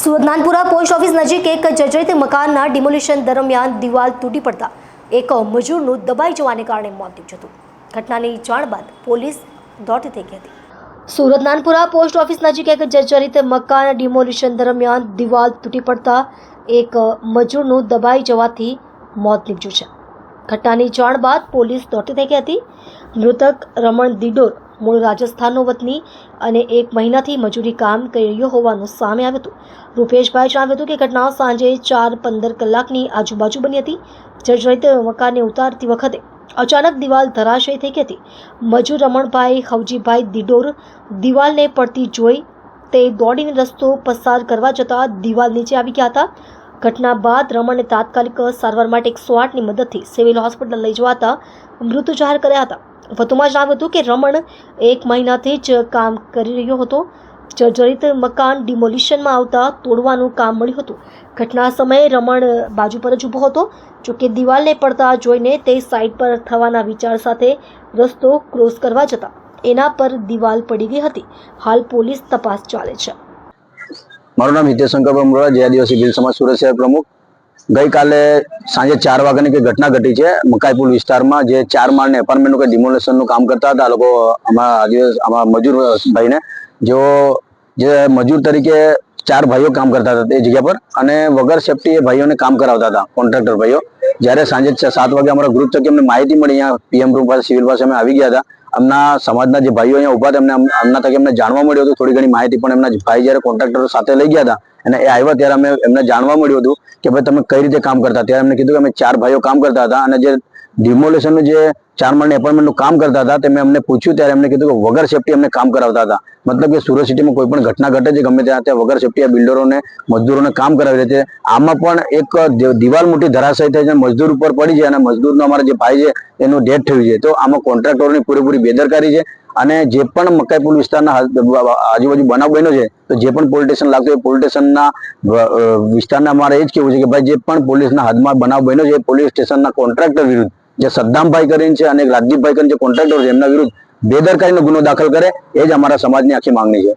Surat Nanpura post office નજીક એક જર્જરિત મકાનના ડિમોલિશન દરમિયાન દિવાલ તૂટી પડતા એક મજૂરનું દબાઈ જવાને કારણે મોત થયું હતું. ઘટનાની જાણ બાદ પોલીસ દોડતી થઈ ગઈ હતી. સુરત નાનપુરા પોસ્ટ ઓફિસ નજીક એક જર્જરિત મકાન ડિમોલિશન દરમિયાન દિવાલ તૂટી પડતા એક મજૂરનું દબાઈ જવાથી મોત નીપજ્યું છે. ઘટનાની જાણ બાદ પોલીસ દોડતી થઈ ગઈ હતી. મૃતક રમણ દિડોર મૂળ રાજસ્થાનનો વતની અને એક મહિનાથી મજૂરી કામ કરી રહ્યો હોવાનું સામે આવ્યું હતું. રૂપેશભાઈ જણાવ્યું હતું કે ઘટના સાંજે ચાર પંદર કલાકની આજુબાજુ બની હતી. જર્જરિત મકાનને ઉતારતી વખતે અચાનક દિવાલ ધરાશય થઈ ગઈ હતી. મજૂર રમણભાઈ, હવજીભાઈ દિડોર દિવાલને પડતી જોઈ તે દોડીને રસ્તો પસાર કરવા જતાં દિવાલ નીચે આવી ગયા હતા. ઘટના બાદ રમણને તાત્કાલિક સારવાર માટે એકસો આઠની મદદથી સિવિલ હોસ્પિટલ લઈ જવાતા મૃત્યુ જાહેર કર્યા હતા. વધુમાં જણાવ્યું હતું કે રમણ એક મહિનાથી જ કામ કરી રહ્યો હતો. જર્જરિત મકાન ડિમોલિશનમાં આવતા તોડવાનું કામ મળ્યું હતું. ઘટના સમયે રમણ બાજુ પર જ ઊભો હતો. જોકે દિવાલને પડતા જોઈને તે સાઈડ પર થવાના વિચાર સાથે રસ્તો ક્રોસ કરવા જતા એના પર દિવાલ પડી ગઈ હતી. હાલ પોલીસ તપાસ ચાલે છે. મારું નામ હિતેશ શંકરભાઈ મુરવા જે આદિવાસી સમાજ સુરત શહેર પ્રમુખ. ગઈકાલે સાંજે ચાર વાગ્યાની કંઈ ઘટના ઘટી છે? મકાઈપુર વિસ્તારમાં જે ચાર માળને એપાર્ટમેન્ટનું કંઈ ડિમોલેશનનું કામ કરતા હતા, આ લોકો અમારા આદિવાસી અમારા મજૂર ભાઈને, જેઓ જે મજૂર તરીકે ચાર ભાઈઓ કામ કરતા હતા તે જગ્યા પર અને વગર સેફટી એ ભાઈઓને કામ કરાવતા હતા કોન્ટ્રાક્ટર ભાઈઓ. જ્યારે સાંજે સાત વાગે અમારા ગ્રુપ થકી અમને માહિતી મળી, અહીંયા પીએમ રૂમ પાસે સિવિલ પાસે અમે આવી ગયા હતા. અમના સમાજના જે ભાઈઓ અહીંયા ઊભા હતા, અમને અમ- અમના થકી અમને જાણવા મળ્યું હતું, થોડી ઘણી માહિતી પણ એમના ભાઈ જ્યારે કોન્ટ્રાક્ટર સાથે લઈ ગયા હતા અને એ આવ્યા ત્યારે અમે એમને જાણવા મળ્યું હતું કે ભાઈ તમે કઈ રીતે કામ કરતા ત્યારે એમને કીધું કે અમે ચાર ભાઈઓ કામ કરતા હતા અને જે ડિમોલેશનનું જે ચાર માળની એપોઇન્ટમેન્ટનું કામ કરતા હતા, તે મેં અમને પૂછ્યું, ત્યારે એમને કીધું કે વગર સેફટી અમને કામ કરાવતા હતા. મતલબ કે સુરત સિટીમાં કોઈ પણ ઘટના ઘટે છે, ગમે ત્યાં ત્યાં વગર સેફટી આ બિલ્ડરોને મજદૂરોને કામ કરાવી દે છે. આમાં પણ એક દિવાલ મોટી ધરાશય થઈ છે, મજદૂર ઉપર પડી છે અને મજદૂરનો અમારા જે ભાઈ છે, એનું ડેથ થયું છે. તો આમાં કોન્ટ્રાક્ટરોની પૂરેપૂરી બેદરકારી છે અને જે પણ મકાઈપુર વિસ્તારના હાલ- આજુબાજુ બનાવ બન્યો છે, તો જે પણ પોલીસ સ્ટેશન લાગતું એ પોલીસ સ્ટેશનના વિસ્તારના અમારે એ જ કેવું છે કે ભાઈ, જે પણ પોલીસના હાથમાં બનાવ બન્યો છે, એ પોલીસ સ્ટેશનના કોન્ટ્રાક્ટર વિરુદ્ધ, જે સદ્દામભાઈ કરીને છે અને રાજદીપભાઈ કરીને જે કોન્ટ્રાક્ટર છે, એમના વિરુદ્ધ બેદરકારીનો ગુનો દાખલ કરે એ જ અમારા સમાજની આખી માંગણી છે.